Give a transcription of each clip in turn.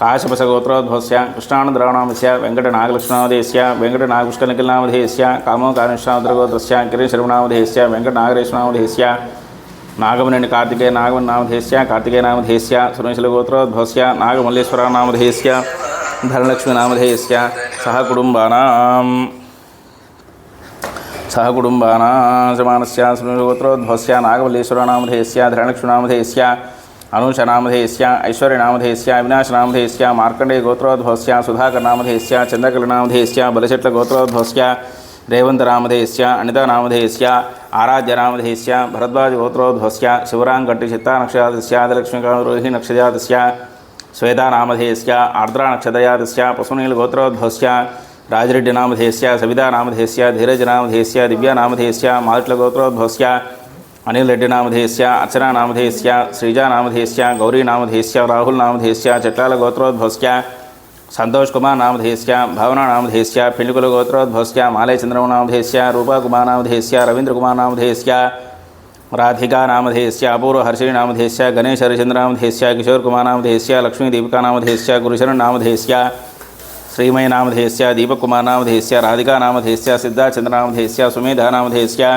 नागश्रीविद्यानामधेयस्य कौन्सगोत्रोद्भवस्य रामकृष्णनामधेयस्य कल्याणनामधेयस्य भरद्वाजगोत्रोद्भवस्य कृष्णमूर्तनामधेयस्य विजयलक्ष्मीनामधेयस्य पृथ्वीराजनामधेयस्य शशाङ्कनामधेयस्य काशपसगोत्रोद्भवस्य कृष्णानन्दरावणामस्य वेङ्कटनागलक्ष्मणामधेयस्य वेङ्कटनागपुष्कनिखिलनामधेयस्य कामोकानिष्णाद्रगोत्रस्य किरीशर्मणामधेयस्य वेङ्कटनागरेश्वनामधेयस्य नागमनेनि कार्तिकेय नागमन्नामधेयस्य कार्तिकेयनामधेयस्य सुरेशलगोत्रोद्भवस्य नागमल्लेश्वरनामधेयस्य धनलक्ष्मीनामधेयस्य सह कुटुम्बानां सह कुटुम्बानां समानस्य सुरेशगोत्रोद्भवस्य नागमल्लेश्वरनामधेयस्य धनलक्ष्मीनामधेयस्य अनुषनामधेयस्य ऐश्वर्यनामधेयस्य अविनाशनामधेयस्य मार्कण्डेयगोत्रोद्भवस्य सुधाकरनामधेयस्य चन्द्रकलनामधेयस्य बलशट्लगोत्रोद्भवस्य रेवन्तनामधेयस्य अनितानामधेयस्य आराध्यनामधेयस्य भरद्वाजगोत्रोद्भवस्य शिवराङ्गट्टिचित्तानक्षजातस्य आदिलक्ष्मीकारोहि नक्षजातस्य श्वेतानामधेयस्य आर्द्रानक्षत्रजातस्य पशुनीलगोत्रोद्भवस्य राजरेड्डिनामधेयस्य सवितानामधेयस्य धीरजनामधेयस्य दिव्यानामधेयस्य मातृगोत्रोद्भवस्य अनिल रेड्डी नामधेयस्य अर्चना नामधेयस्य श्रीजा नामधेयस्य गौरी नामधेयस्य राहुल नामधेयस्य चट्टाल गोत्रोद्भवस्य संतोष कुमार नामधेयस्य भावना नामधेयस्य पिंडुकुल गोत्रोद्भवस्य मालय चंद्रमो नामधेयस्य रूपा कुमार नामधेयस्य रवींद्र कुमार नामधेयस्य राधिका नामधेयस्य अपूर्व हर्षिणी नामधेयस्य गणेश हरिचंद्र नामधेयस्य किशोर कुमार नामधेयस्य लक्ष्मी दीपिका नामधेयस्य गुरुशरण नामधेयस्य श्रीमय नामधेयस्य दीपक कुमार नामधेयस्य राधिका नामधेयस्य सिद्धाचंद्र नामधेयस्य सुमेधा नामधेयस्य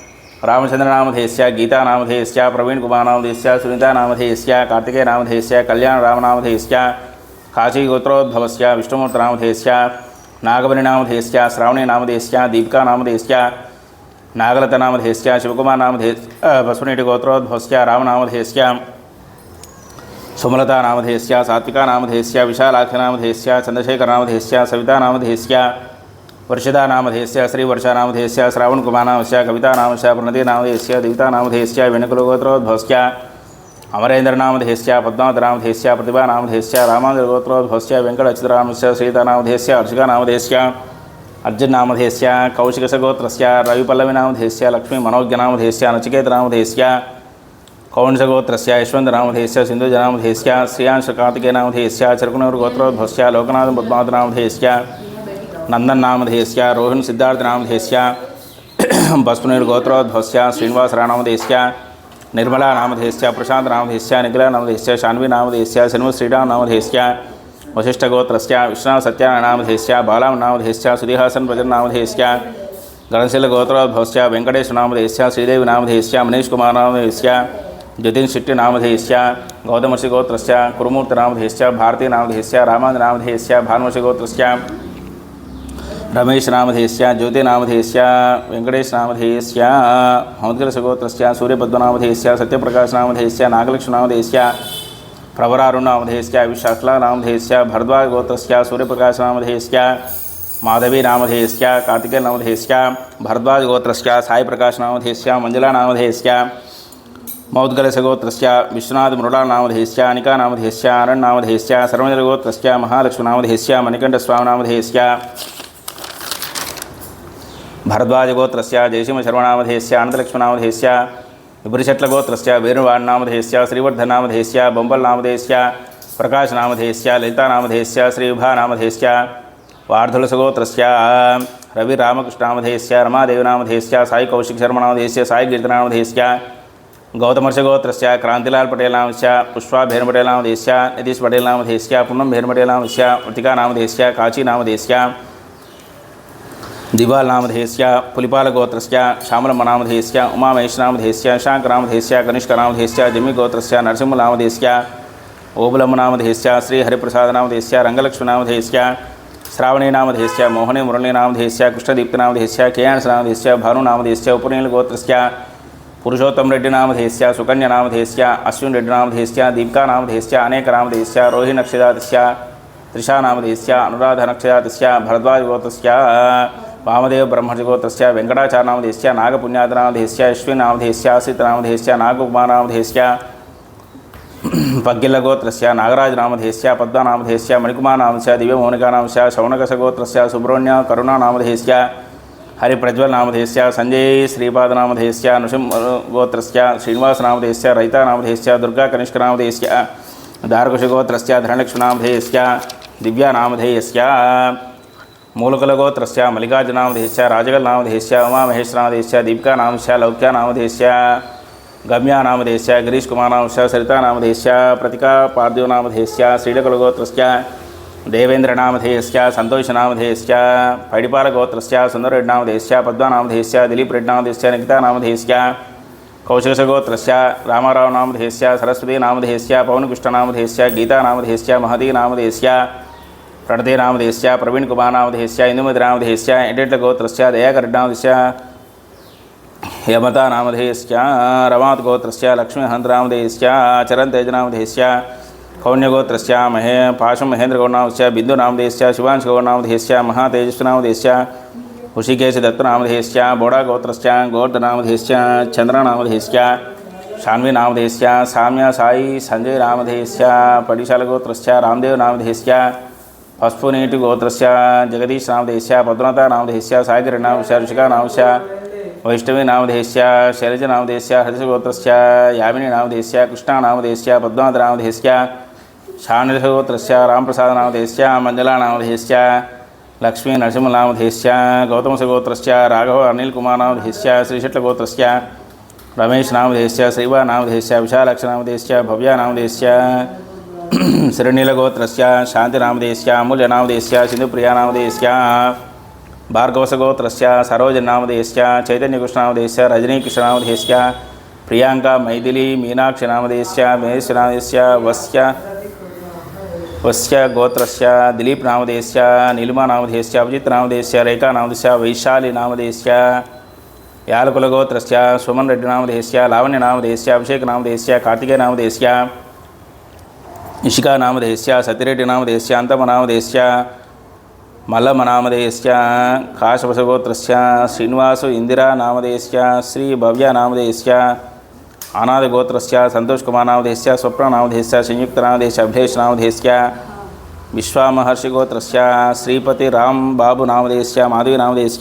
अपर्णनामधेयस्य शिवशङ्करनामधेयस्य विद्यारण्यनामधेयस्य भानुविनायकनामधेयस्य शिरीशनामधेयस्य मेधस्विनामधेयस्य मौनिकानामधेयस्य चवनमहर्षिगोत्रोद्भवस्य रविकुमारनामधेयस्य शिरीशनामधेयस्य प्रमीलनामधेयस्य सुभिर्षिगोत्रोद्भवस्य रामचंद्रनामधेयस्य, गीतानामधेयस्य, प्रवीणकुमारनामधेयस्य, सुनीतानामधेयस्य, कार्तिकेयनामधेयस्य, कल्याणरामनामधेयस्य, काशीगोत्रोद्भवस्य, विष्णुमूर्तनामधेयस्य नागबलिनामधेयस्य श्रावणीनामधेयस्य, दीपिकानामधेयस्य नागलतनामधेयस्य शिवकुमारनामधेय बसवनीटिगोत्रोद्भवस्य रामनामधेयस्य सुमलतानामधेयस्य सात्विकानामधेयस्य विशालाक्षनामधेयस्य चन्द्रशेखरनामधेयस्य सवितानामधेयस्य वर्षिदानामधेयस्य श्रीवर्षानामधेयस्य श्रावणकुमारनामस्य कवितानामस्य प्रणतीनामधेयस्य दिवितानामधेयस्य वेणुकुलगोत्रोद्भवस्य अमरेन्द्रनामधेयस्य, पद्मावतनामधेयस्य, प्रतिभानामधेयस्य रामानुजगोत्रोद्भवस्य वेङ्कटचित्रनामस्य श्रीतानामधेयस्य हर्षिकानामधेयस्य अर्जुननामधेयस्य, कौशिकसगोत्रस्य, रविपल्लविनामधेयस्य, लक्ष्मीमनोज्ञनामधेयस्य नचिकेतनामधेयस्य कौंसगोत्रस्य यशवन्तनामधेयस्य, सिन्धुजनामधेयस्य, श्रियांशकार्तिकेयनामधेयस्य, चरकुणूर्गोत्रोद्भवस्य लोकनाथपद्मावतनामधेयस्य नन्दन्नामधेयस्य रोहन् सिद्धार्थनामधेयस्य बस्पुनिर्गोत्रोद्भवस्य श्रीनिवासरानामधेयस्य निर्मलानामधेयस्य प्रशान्तनामधेयस्य निखिलनामधेयस्य शान्विनामधेयस्य शन्मुश्रीरामनामधेयस्य वसिष्ठगोत्रस्य विश्वनाथसत्यानामधेयस्य बालामनामधेयस्य सुधिहासनभजननामधेयस्य गणशीलगोत्रोद्भवस्य वेङ्कटेशनामधेयस्य श्रीदेवीनामधेयस्य मनीष्कुमारनामधेयस्य जतिन् शेट्टिनामधेयस्य गौतमर्षिगोत्रस्य कुरुमूर्तिनामधेयस्य भारतीनामधेयस्य रामान्दनामधेयस्य भानुमर्षिगोत्रस्य रमेशनामधेयस्य ज्योतिनामधेयस्य वेङ्कटेशनामधेयस्य हौद्गिरसगोत्रस्य सूर्यपद्मनामधेयस्य सत्यप्रकाशनामधेयस्य नागलक्ष्मणामधेयस्य प्रवरारुणामधेयस्य विशाखलानामधेयस्य भरद्वाजगोत्रस्य सूर्यप्रकाशनामधेयस्य माधवीनामधेयस्य कार्तिकेयनामधेयस्य भरद्वाजगोत्रस्य साईप्रकाशनामधेयस्य मञ्जलानामधेयस्य मौद्गलसगोत्रस्य विश्वनाथमृडानामधेयस्य अनिकानामधेयस्य अरण्नामधेयस्य सर्वजलगोत्रस्य महालक्ष्मीनामधेयस्य मणिकण्ठस्वामिनामधेयस्य भरद्वाजगोत्रस्य, जयसिंहशर्वणामधेयस्य, आनन्दलक्ष्मणामधेयस्य उपरिषट्लगोत्रस्य वेणुवान्नामधेयस्य श्रीवर्धनामधेयस्य, बम्बल्नामधेयस्य, प्रकाशनामधेयस्य, ललितानामधेयस्य, श्रीविभानामधेयस्य, वार्धलसगोत्रस्य, रविरामकृष्णामधेयस्य, रमादेवनामधेयस्य साई सायिकीर्तनामधेयस्य गौतमर्षगोत्रस्य क्रांतिलाल पटेल नामस्य पुष्पा भेर पटेल नामधेयस्य नितीश पटेल नामधेयस्य पूनम भेर पटेल नामस्य मृतिका नामधेयस्य काची दिवालनामधेयस्य पुलिपालगोत्रस्य श्यामलम्मनामधेयस्य उमामहेशनामधेयस्य शाङ्कनामधेयस्य कनिष्कनामधेयस्य जम्मिगोत्रस्य नरसिंहनामधेयस्य ओबुलम्मनामधेयस्य श्रीहरिप्रसादनामधेयस्य रङ्गलक्ष्मीनामधेयस्य श्रावणीनामधेयस्य मोहने मुरळीनामधेयस्य कृष्णदीप्तनामधेयस्य केयाणसनामधेयस्य भानुनामधेयस्य उपनीलगोत्रस्य पुरुषोत्तमरेड्डिनामधेयस्य सुकन्यनामधेयस्य अश्विनरेड्डिनामधेयस्य दीपिकानामधेयस्य अनेकनामधेयस्य रोहिनक्षदातस्य त्रिषानामधेयस्य अनुराधनक्षदातस्य भरद्वाजगोत्रस्य। वामदेव ब्रह्मजगोत्रस्य वेङ्कटाचारनामधेयस्य नागपुण्यातनामधेयस्य अश्विनामधेयस्य आसितनामधेयस्य नागकुमारनामधेयस्य पग्गिल्लगोत्रस्य नागराजनामधेयस्य, पद्मनामधेयस्य मणिकुमारनामस्य दिव्यमौनिकानामस्य शौनकसगोत्रस्य, सुब्रह्मण्य करुणानामधेयस्य, हरिप्रज्वलनामधेयस्य सञ्जय श्रीपादनामधेयस्य, नृसिंहगोत्रस्य, श्रीनिवासनामधेयस्य, रैतानामधेयस्य, दुर्गाकनिष्कनामधेयस्य, दार्कुशगोत्रस्य, धनलक्ष्मीनामधेयस्य, दिव्यानामधेयस्य मूलकुलगोत्रस्य मल्लिकार्जुनामधेयस्य राजगलनामधेयस्य उमामहेश्वरनामधेयस्य दीपिकानामस्य लौक्यानामधेयस्य, गम्यानामधेयस्य गिरीशकुमारनामस्य सरितानामधेयस्य प्रतिका पार्थिवनामधेयस्य श्रीडकुलगोत्रस्य देवेन्द्रनामधेयस्य सन्तोषनामधेयस्य पैडिपालगोत्रस्य सुन्दररेड्नामधेयस्य पद्मानामधेयस्य दिलीपरेड्नामधेयस्य निकितानामधेयस्य कौशिकसगोत्रस्य रामारावनामधेयस्य, सरस्वतीनामधेयस्य पवनकृष्णनामधेयस्य गीतानामधेयस्य महतीनामधेयस्य प्रणतीनामधेयस्य प्रवीणकुमारनामधेयस्य इन्दुमतिनामधेयस्य एडेट्लगोत्रस्य दयाकरेड्नामधेयस्य यमतानामधेयस्य रमात्गोत्रस्य लक्ष्मीहन्तनामधेयस्य चरन्तेजनामधेयस्य कौन्यगोत्रस्य, महे पाशमहेन्द्रगौडनामस्य बिन्दुनामधेयस्य शिवांशगौडनामधेयस्य महातेजस्वनामधेयस्य ऋषिकेशदत्तनामधेयस्य बोडागोत्रस्य गोर्धनामधेयस्य चन्द्रनामधेयस्य शान्वीनामधेयस्य साम्य साई अस्फुनेट गोत्र जगदीश नामधेय पद्मनाथ नामधेय सागर नामश ऋषिका नामश वैष्णवी नामधेय शैलज नामधेय हृदय गोत्रस्य यामिनी नामधेय कृष्णा नामधेय पद्मनाथ नामधेय शानिध गोत्रस्य राम प्रसाद नामधेय मंजला नामधेय लक्ष्मी नरसिंह नामधेय गौतम गोत्रस्य राघव अनिल कुमार नामधेय श्री शट गोत्रस्य रमेश नामधेय श्रीवा नामधेय विशालक्ष नामधेय भव्या नामधेय శరణీలగోత్రస్య శాంతినామదేశ అమూల్యనామదేశ్య సింధుప్రియానామదేశ్య భార్గవసగోత్రస్య సరోజనామదేశ్య చైతన్యకృష్ణనామదేశ్య రజనీకృష్ణనామదేశ్య ప్రియాంక మైథిలి మీనాక్షినామదేశ్య మహేశ్వనామదేశ్య వస్య వస్య గోత్రస్య దిలీప్ నామదేశ్య నీలిమా నామదేశ్య అభిజిత్ నామదేశ్య రేఖా నామదేశ్య వైశాలి నామదేశ్య యాలకుల గోత్రస్య సుమన్ రెడ్డి నామదేశ్య లావణ్య నామదేశ్య అభిషేక్ నామదేశ్య కార్తికేయ నామదేశ్య ఇషికా నామదేశ సతిరెడ్డి నామదేశ అంతమ నామదేశ మల్లమ నామదేశ కాశవశగోత్ర శ్రీనివాసు ఇందిరా నామదేశ శ్రీ భవ్య నామధేస్య అనాథగోత్రస్య సంతోష్ కుమార్ నామదేశ స్వప్న నామదేశ సంయుక్త నామదేశ అభిలేష్ నామధేస్య విశ్వామహర్షిగోత్రస్య శ్రీపతి రామ్ బాబు నామదేశ మాధవి నామదేశ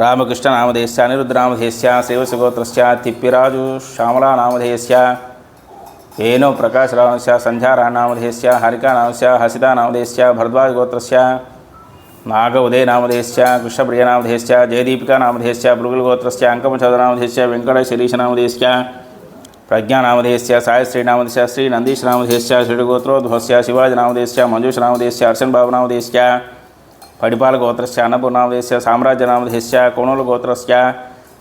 రామకృష్ణ నామదేశ అనిరుద్ధ నామదేశ శివశగోత్రస్య తిప్పిరాజు శ్యామలా నామధేస్య येनो प्रकाशरामस्य सन्ध्यारानामधेयस्य हरिकानामस्य हसितानामधेयस्य भरद्वाजगोत्रस्य नाग उदयनामधेयस्य कृष्णप्रियनामधेयस्य जयदीपिकानामधेयस्य भृगुलगोत्रस्य अङ्कमचोदनामधेयस्य वेङ्कटशिरीशनामधेयस्य प्रज्ञानामधेयस्य सायश्रीनामधेयस्य श्रीनन्दीशनामधेयस्य श्रीगोत्रोद्भवस्य शिवाजीनामधेयस्य मञ्जूषनामधेयस्य अर्चनबाबुनामधेयस्य पडिपालगोत्रस्य अन्नपूर्णामधेयस्य साम्राज्यनामधेयस्य कोणुलगोत्रस्य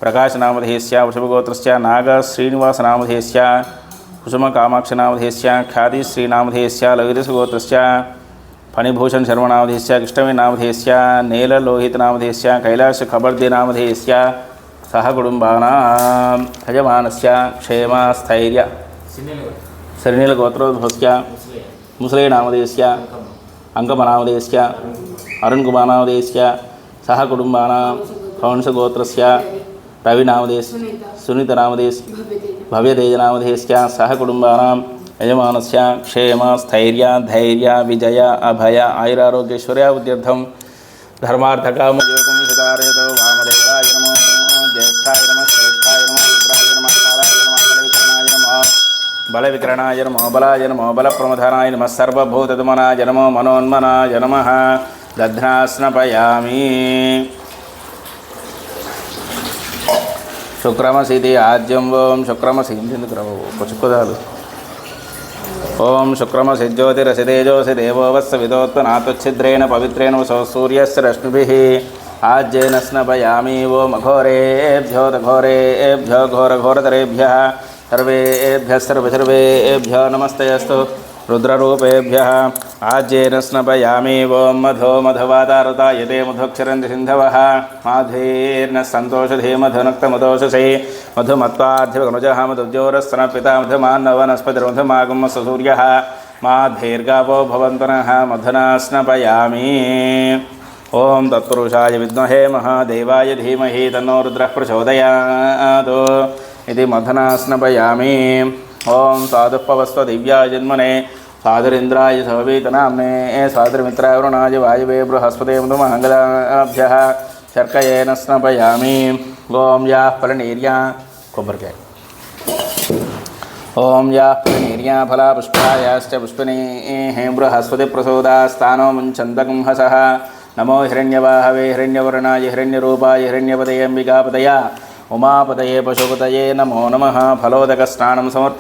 प्रकाशनामधेयस्य वृषभगोत्रस्य नागश्रीनिवासनामधेयस्य कुसुमकामाक्षनामधेयस्य ख्यातिश्रीनामधेयस्य लघुरसगोत्रस्य फणिभूषण शर्मनामधेयस्य कृष्णवीनामधेयस्य नेललोहितनामधेयस्य कैलासखबर्दिनामधेयस्य सहकुटुम्बानां यजमानस्य क्षेमस्थैर्य। श्रीनीलगोत्रोद्भवस्य मुसलेनामधेयस्य अङ्कमनामधेयस्य अरुण्कुमारनामधेयस्य सहकुटुम्बानां कंसगोत्रस्य रविनामधेयस्य सुनीतनामधेयस्य भव्यतेजनामधेयस्य सहकुटुम्बानां यजमानस्य क्षेम स्थैर्य धैर्य विजय अभय आयुरारोग्यैश्वर्या उद्यर्थं धर्मार्थकामयोगं सुधारयतो वामदेवाय नमो ज्येष्ठाय नमः श्रेष्ठाय नमः रुद्राय नमः कालाय नमः बलविकरणाय नमः बलविकरणाय नमः बलाय नमः बलप्रमथनाय नमः सर्वभूतदमनाय नमो मनोन्मनाय नमः दध्नास्नपयामि శుక్రమసిది ఆద్యం ఓం శుక్రమసి ఎందుకు రావు పచుకుదాలు ఓం శుక్రమసి శుక్రమసిజ్యోతిరసితేజోసి దేవోవత్స విదోత్తనాతుచ్ఛిద్రేణ పవిత్రేణ వసో సూర్యస్య రశ్మిభిः ఆజ్యేన స్నపయామి ఓం అఘోరేభ్యో ఘోరేభ్యో ఘోరఘోరతరేభ్యः సర్వేభ్యः సర్వసర్వేభ్యో నమస్తే रुद्ररूपेभ्यः आज्येन स्नपयामि ॐ मधो मधवातारुता यते मधुक्षरन्ति सिन्धवः माधेर्न सन्तोषधे मधुनक्तमदोषसे मधुमत्वाध्यनुजः मधुज्योरस्तनपिता मधुमान्नवनस्पतिर्मधुमागम सूर्यः माधेर्गावो भवन्तनः मधुना स्नपयामि। ॐ तत्पुरुषाय विद्महे महादेवाय धीमहि तन्नो रुद्रः प्रचोदयात्। इति मधुना स्नपयामि। ఓం సాధుపవస్వ దివ్యా జన్మనే. సాధురింద్రాయ సవవేతనామ్నే సాధుమిత్రావరుణాయ వాయువే బృహస్పతే మంగళాభ్య శర్కయేన స్నపయామి ఓం యా ఫలనీర్యా. కొబ్బరికాయ. ఓం యా ఫలనీర్యా ఫలా పుష్పాయాశ్చ పుష్పనే. బృహస్పతి ప్రసోదాస్థానో ముంచందకంహస నమో హిరణ్యవాహవే హిరణ్యవర్ణాయ హిరణ్యరూపాయ హిరణ్యపదయంబికాపదయ ఉమాపదయే పశుపతయే నమో నమ. ఫలోదక స్నానం సమర్ప